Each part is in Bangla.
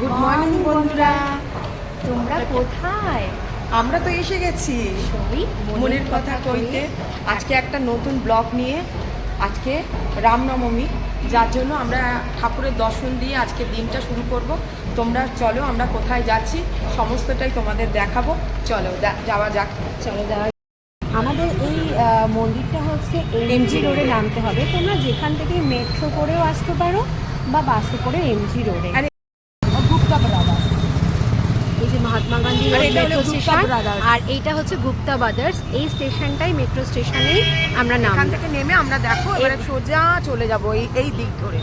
গুড মর্নিং বন্ধুরা। তোমরা কোথায়? আমরা তো এসে গেছি। মনের কথা কইতে। আজকে একটা নতুন ব্লগ নিয়ে আজকে রামনবমী। যার জন্য আমরা ঠাকুরের দর্শন দিয়ে আজকে দিনটা শুরু করব। তোমরা চলো আমরা কোথায় যাচ্ছি সমস্তটাই তোমাদের দেখাবো। চলো যাওয়া যাক। চলো যাওয়া আমাদের এই মন্দিরটা হচ্ছে এমজি রোডে নামতে হবে। তোমরা যেখান থেকে মেট্রো করেও আসতে পারো বা বাসে করে এমজি রোডে। গুপ্তা ব্রাদার্স এই যে মহাত্মা গান্ধী মেট্রো স্টেশন আর এইটা হচ্ছে গুপ্তা ব্রাদার্স এই স্টেশনটাই মেট্রো স্টেশনেই আমরা নাম। এখান থেকে নেমে আমরা দেখো এবারে সোজা চলে যাব এই এই দিক ধরে।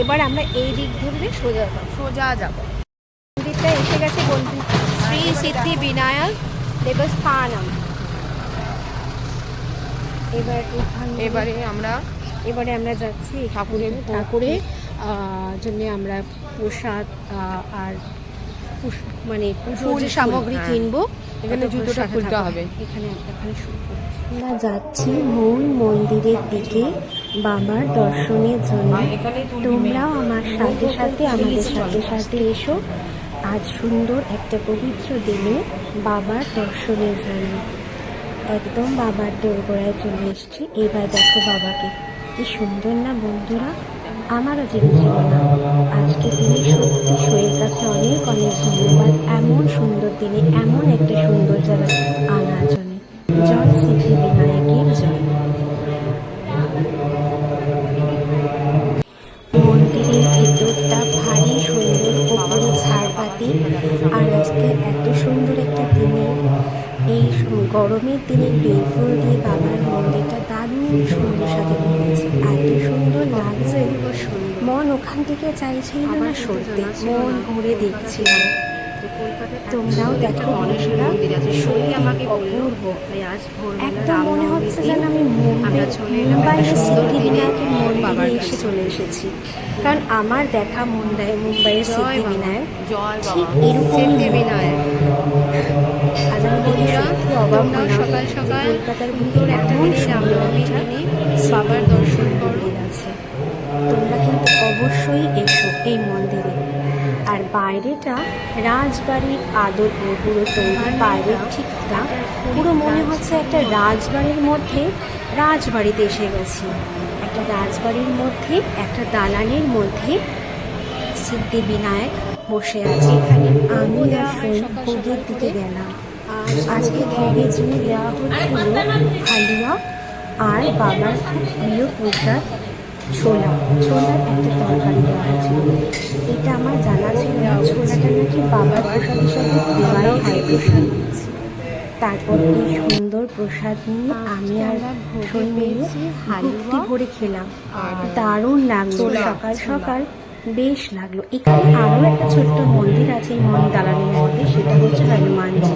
এবার আমরা এই দিক ধরে সোজা যাব। সোজা যাব। মন্দিরটা এসে গেছে বন্ধু শ্রী সিদ্ধি বিনায়ক দেবস্থানম এবার এবারে আমরা এবারে আমরা যাচ্ছি ঠাকুরের ঠাকুরের জন্য আমরা প্রসাদ আহ, আর মানে পুজোর সামগ্রী হ্যাঁ। কিনবো এখানে জুতোটা খুলতে হবে। এখানে এখানে আমরা যাচ্ছি মূল মন্দিরের দিকে বাবার দর্শনের জন্য। এখানে তোমরাও আমার সাথে সাথে আমাদের সাথে সাথে এসো। আজ সুন্দর একটা পবিত্র দিনে বাবার দর্শনের জন্য। একদম বাবার দোরগোড়ায় চলে এসেছি। এবার দেখো বাবাকে। কি সুন্দর না বন্ধুরা? আমারও জেনে ছিল না। আজকে দিনে সত্যি শরীর কাছে অনেক অনেক ধন্যবাদ। এমন সুন্দর দিনে, এমন একটা সুন্দর জায়গা আনার জন্য। জয় সিদ্ধি বিনায়কের জয়। মন্দিরের ভেতরটা ভারী সুন্দর ওপরে ঝাড়বাতি। আর আজকে এত সুন্দর একটা দিনে, এই গরমের দিনে বেলফুল দিয়ে বাবার মন্দিরটা সাজানো এত সুন্দর লাগছে মন ওখান থেকে চাইছিল না সরতে মন ঘুরে দেখছিলাম তোমরাও দেখো মানুষেরা সত্যি আমাকে অপূর্ব একদম মনে হচ্ছে যেন আমি মুম্বাই সিদ্ধিবিনায়কের মন্দিরে এসে চলে এসেছি কারণ আমার দেখা মুম্বাই মুম্বাইয়ের সিদ্ধিবিনায়ক জয় ঠিক বাবা এরকমই বিনায়ক আজ আমি হলাম সকাল সকাল কলকাতার একটা এমন দিনে সুন্দর রামনবমী একটা দিনে বাবার বাবার দর্শন দর্শন করো। মন্দির আছে তোমরা কিন্তু অবশ্যই এসো এই মন্দিরে আর বাইরেটা রাজবাড়ির আদর পুরো তৈরি বাইরের ঠিকটা পুরো মনে হচ্ছে একটা রাজবাড়ির মধ্যে রাজবাড়িতে এসে গেছি। একটা রাজবাড়ির মধ্যে, একটা দালানের মধ্যে সিদ্ধি বিনায়ক বসে আছে। এখানে আমি সৈন ভোগের দিকে গেলাম। আজকে ভোগের জন্য দেওয়া হচ্ছিল হালিয়া আর বাবার খুব প্রিয় প্রসাদ ছোলা ছোলার একটা তরকারি দেওয়া হয়েছিল এটা আমার জানা ছিল না ছোলাটা নাকি বাবার প্রসাদ হিসাবে দেওয়াই হয় প্রসাদ। তারপর এই সুন্দর প্রসাদ নিয়ে আমি আর ভোজন মিলে ভক্তি ভরে খেলাম। দারুণ লাগল সকাল সকাল বেশ লাগল। এখানে আরও একটা ছোট্ট মন্দির আছে এই মন দালানের মধ্যে সেটা হচ্ছে হনুমানজি।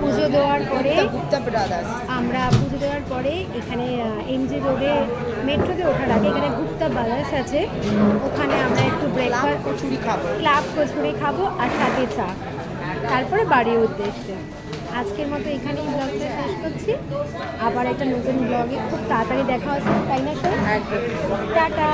পুজো দেওয়ার পরে আমরা পুজো দেওয়ার পরে এখানে এমজি রোডে মেট্রোতে ওঠার আগে এখানে গুপ্তা বাজার আছে। ওখানে আমরা একটু ব্রেকফাস্ট কচুরি খাব। ক্লাব কচুরি খাব আর সাথে চা। তারপরে বাড়ির উদ্দেশ্যে। আজকের মতো এখানেই ব্লগটা শেষ করছি। আবার একটা নতুন ব্লগে খুব তাড়াতাড়ি দেখা হচ্ছে তাই না টাটা!